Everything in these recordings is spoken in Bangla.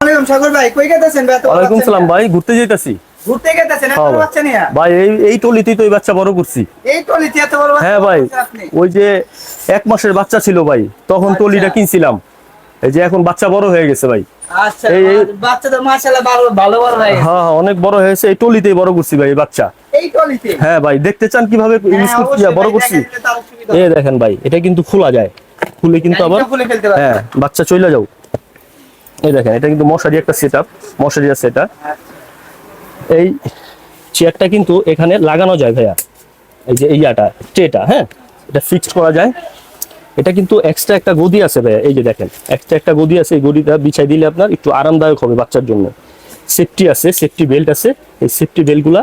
ওয়ালাইকুম সাগর ভাই কই গেতেছেন ভাই? ওয়ালাইকুম সালাম ভাই ঘুরতে যাইতাছি। ঘুরতে গেতেছেন এত হ্যাঁ বাচ্চা নিয়া? ভাই এই এই টলিতেই তো এই বাচ্চা বড় করছি। এই টলিতে এত বড় বাচ্চা হ্যাঁ ভাই ওই যে এক মাসের বাচ্চা ছিল ভাই তখন আচ্ছা। টলিটা কিনছিলাম। এই যে এখন বাচ্চা বড় হয়ে গেছে ভাই। আচ্ছা এই- এই- মাশাআল্লাহ ভালো ভালো বড় হয়ে গেছে। হ্যাঁ হ্যাঁ, অনেক বড় হয়েছে এই টলিতেই বড় করছি ভাই এই বাচ্চা। এই টলিতে? হ্যাঁ ভাই দেখতে চান কীভাবে হ্যাঁ, ইউজ করছি বড় করছি? এই দেখেন ভাই এটা কিন্তু খোলা যায়। খুলে কিন্তু হ্যাঁ, আবার। হ্যাঁ বাচ্চা চলে যাও। এই দেখেন এটা কিন্তু মশারি একটা সেট আপ মশারি সেট এই চেয়ারটা কিন্তু এখানে লাগানো যায় ভাইয়া। এই যে ইয়াটা ট্রেটা হ্যাঁ? এটা ফিক্সড করা যায়। এটা কিন্তু এক্সট্রা একটা গদি আছে ভাইয়া এই যে দেখেন এক্সট্রা একটা গদি আছে এই গদিটা বিছাই দিলে আপনার একটু আরামদায়ক হবে বাচ্চার জন্য। সেফটি আছে সেফটি বেল্ট আছে এই সেফটি বেল্টগুলা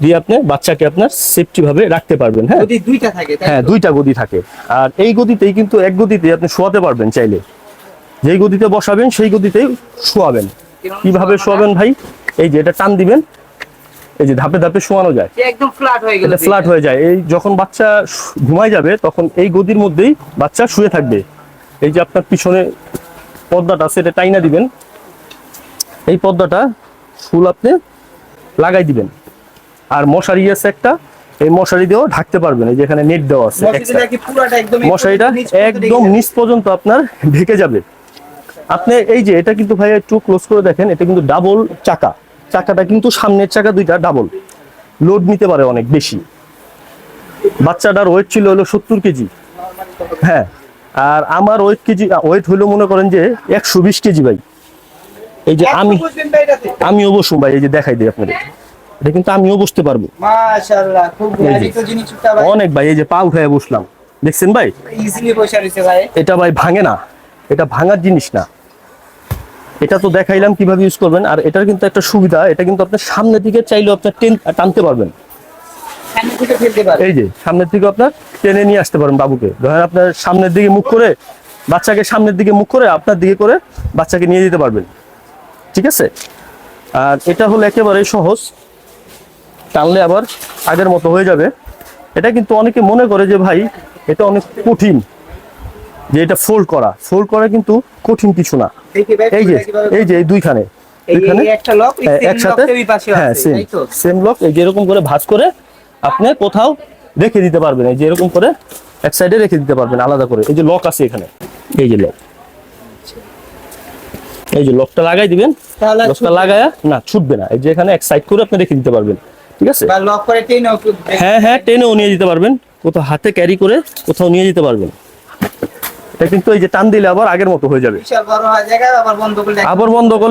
দিয়ে আপনি বাচ্চাকে আপনার সেফটি ভাবে রাখতে পারবেন হ্যাঁ? দুইটা থাকে হ্যাঁ দুইটা গদি থাকে। আর এই গদিতেই কিন্তু এক গদিতে আপনি শোয়াতে পারবেন চাইলে। যেই গদিতে বসাবেন সেই গদিতেই শোয়াবেন। কীভাবে শোয়াবেন ভাই? এই যে এটা টান দিবেন এই যে ধাপে ধাপে শোয়ানো যায়। একদম ফ্ল্যাট হয়ে গেল ফ্ল্যাট হয়ে যায়। এই যখন বাচ্চা ঘুমায় যাবে তখন এই গদির মধ্যেই বাচ্চা শুয়ে থাকবে। এই যে আপনার পিছনে পর্দাটা আছে এটা টাইনা দিবেন। এই পর্দাটা ফুল আপনি লাগাই দিবেন। আর মশারি আছে একটা এই মশারি দিয়েও ঢাকতে পারবেন। এই যে এখানে নেট দেওয়া আছে মশারিটা একদম নিচ পর্যন্ত আপনার ঢেকে যাবে। আপনি এই যে এটা কিন্তু ভাই একটু ক্লোজ করে দেখেন এটা কিন্তু ডাবল চাকা। চাকাটা কিন্তু সামনের চাকা দুইটা ডাবল লোড নিতে পারে অনেক বেশি। বাচ্চাটার ওয়েট ছিল হলো সত্তর কেজি। হ্যাঁ আর আমার ওয়েট কেজি ওয়েট হলো মনে করেন যে একশো বিশ কেজি ভাই। এই যে আমি আমিও বসুন ভাই এই যে দেখাই দিই আপনাদের। এটা কিন্তু আমিও বসতে পারব। অনেক ভাই এই যে পা উঠে বসলাম। দেখছেন ভাই। এটা ভাই ভাঙে না। এটা ভাঙার জিনিস না। এটা তো দেখাইলাম কীভাবে ইউজ করবেন আর এটার কিন্তু একটা সুবিধা এটা কিন্তু আপনার সামনের দিকে চাইলেও আপনার টেন টানতে পারবেন। সামনে এই যে সামনের দিকে আপনার টেনে নিয়ে আসতে পারেন বাবুকে। ধরেন আপনার সামনের দিকে মুখ করে বাচ্চাকে সামনের দিকে মুখ করে আপনার দিকে করে বাচ্চাকে নিয়ে যেতে পারবেন। ঠিক আছে? আর এটা হলো একেবারে সহজ। টানলে আবার আগের মতো হয়ে যাবে। এটা কিন্তু অনেকে মনে করে যে ভাই এটা অনেক কঠিন। যে এটা ফোল্ড করা। ফোল্ড করা কিন্তু কঠিন কিছু না। এই যে এই যে এই দুইখানে। হ্যাঁ, একসাথে হ্যাঁ সেম সেম লক এই যে এরকম করে ভাঁজ করে আপনি কোথাও রেখে দিতে পারবেন। এই যে এরকম করে এক সাইডে রেখে দিতে পারবেন আলাদা করে। এই যে লক আছে এখানে। এই যে লক এই যে লকটা লাগাই দিবেন। তাহলে লকটা লাগায়া না ছুটবে না। এই যে এখানে এক সাইড করে আপনি রেখে দিতে পারবেন। ঠিক আছে? হ্যাঁ হ্যাঁ টেনেও নিয়ে যেতে পারবেন। কোথাও হাতে ক্যারি করে কোথাও নিয়ে যেতে পারবেন। এটা কিন্তু এই যে টান দিলে আবার আগের মতো হয়ে যাবে। আবার বন্ধ করলে